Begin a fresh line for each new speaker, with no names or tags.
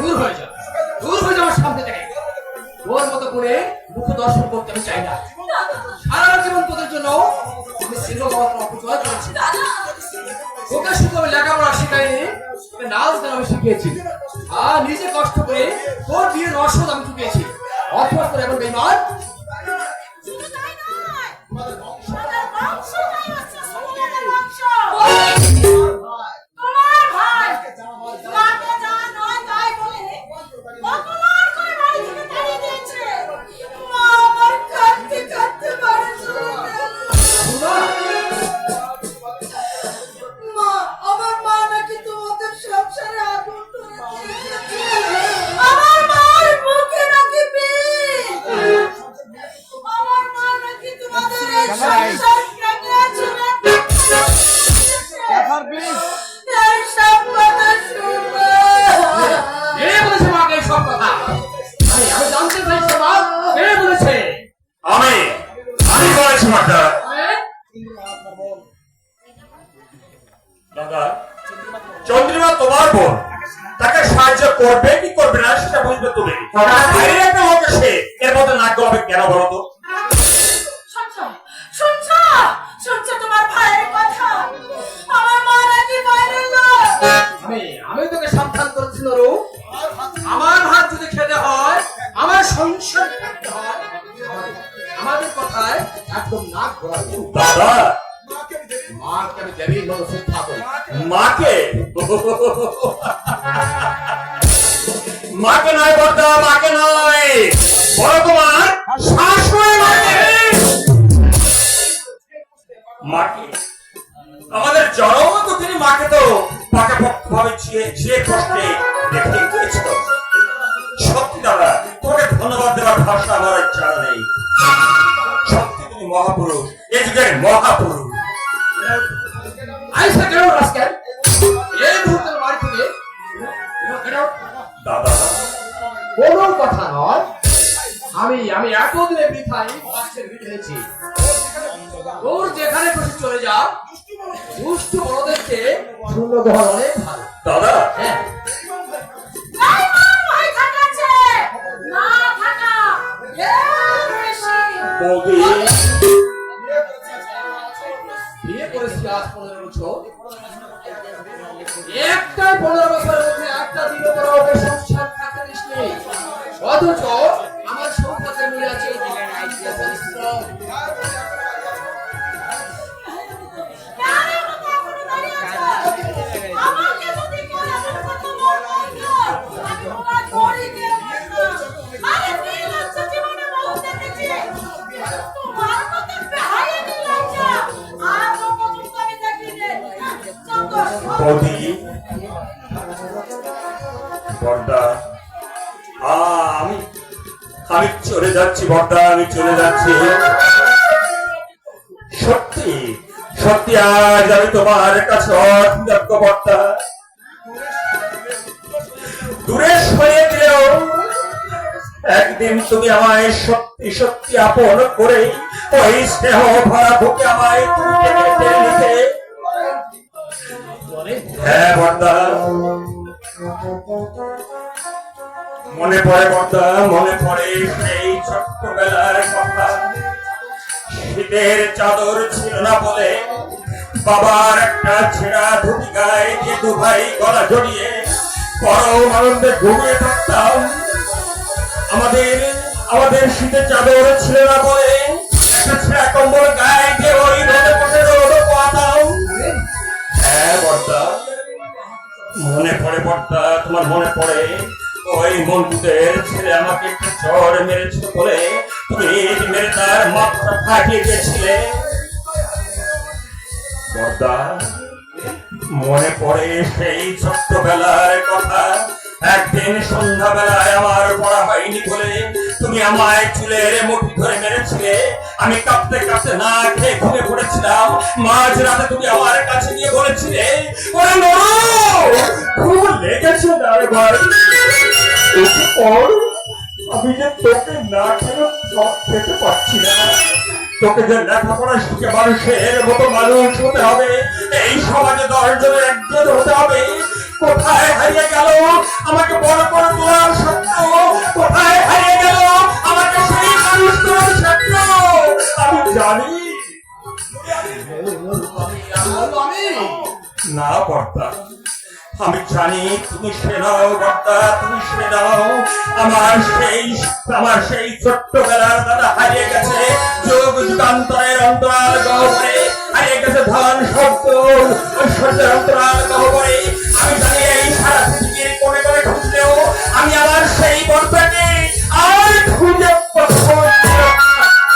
দূর হয়ে যা। দূর হয়ে যা আমার সামনে থেকে। তোর মতো করে মুখ দর্শন করতে আমি চাই না। সারা জীবন তোদের জন্য আমি সিংহবাদকে অপচয় করেছি। ওকে শুধু আমি লেখাপড়া শিখাইনি নাচ গান আমি শিখিয়েছি। আর নিজে কষ্ট করে তোর বিয়ের রসদ আমি চুকিয়েছি। অথবা তোর এখন বেমান আমি বলেছে
মাতা
হ্যাঁ?
দাদা চন্দ্রিমা তোমার বোন তাকে সাহায্য করবে কি করবে না সেটা বুঝবে তুমি। একটা লোক সে। এর মধ্যে নাক গলাবে কেন বলো তো?
করতে হয় আমাদের কথায় একদম নাক ঘোরাবি
দাদা
মাকে আমি দেবী বলো শিক্ষা করি
মাকে? মাকে নয় বর্দা মাকে নয়। বড় তোমার শাশুড়ি মাকে। মাকে। আমাদের জনম তো তিনি মাকে তো। পাকাপোক্তভাবে ছিয়ে ছিয়ে কষ্টে দেখে গিয়েছিল সত্যি দাদা ধন্যবাদ দেওয়ার ভাষা আমার জানা নেই। সত্যি তুমি মহাপুরুষ এ যুগের মহাপুরুষ।
আইসা কেন রাস্কেল এই মুহূর্তে বাড়ি থেকে
দাদা
কোনো কথা নয়। আমি আমি এতদিনে বৃথাই পাশের বিধেছি তোর যেখানে খুশি চলে যা। দুষ্টু বড়দেরকে শূন্য গ্রহণ অনেক ভালো।
দাদা
অথচ আমার সম্পদের মূল্য আছে। পরিশ্রম
কেন
যাচ্ছি, বর্দা, আমি চলে যাচ্ছি। সত্যি সত্যি আজ আমি তোমার কাছে অকৃতজ্ঞ বর্দা। দূরে সরিয়ে দিলেও একদিন তুমি আমায় সত্যি সত্যি আপন করে ওই স্নেহ ভরা বুকে আমায় হ্যাঁ বর্দা। মনে পড়ে বর্দা, মনে পড়ে সেই ছোট্টবেলার কথা। শীতের চাদর ছিল না বলে বাবার একটা ছেঁড়া ধুতি গায়ে দু ভাই গলা জড়িয়ে পরম আনন্দে ঘুমিয়ে থাকতাম। আমাদের আমাদের শীতের চাদর ছিল না বলে একটা ছেঁড়া কম্বল গায়ে দিয়ে ওই রোদে বসে রোদ পোয়াতাম হ্যাঁ বর্দা। মনে পড়ে, বর্দা, তোমার মনে পড়ে ওই মন্টুদের ছেলে আমাকে চড় মেরেছিল বলে তুমি মেরে তার মাথা ফাটিয়ে দিয়েছিলে। মনে পড়ে সেই ছোট্টবেলার কথা। একদিন সন্ধ্যাবেলায় আমার পড়া হয়নি বলে তুমি আমায় চুলের মুঠি ধরে মেরেছিলে। আমি কাঁপতে কাঁপতে না খেয়ে ঘুমিয়ে পড়েছিলাম। মাঝ রাতে তুমি আমার কাছে গিয়ে বলেছিলে, ওরে নরো খুব লেগেছে না রে ভাই আমি যে তোকে না খেয়ে সব খেতে পারছি না। তোকে যে লেখাপড়া শিখে মানুষের মতো মানুষ হতে হবে এই সমাজে দশ জনের একজন হতে হবে। কোথায় হারিয়ে গেল? আমাকে বড় করে তোলার স্বপ্ন। কোথায় হারিয়ে গেল? আমাকে সেই মানুষ করার স্বপ্ন। আমি জানি। না কর্তা আমি জানি, তুমি সে নাও কর্তা তুমি সে নাও। আমার সেই আমার সেই ছোট্টবেলার দাদা হারিয়ে গেছে। যোগ যুগান্তরের অন্তরাল গহরে হারিয়ে গেছে ধন শব্দ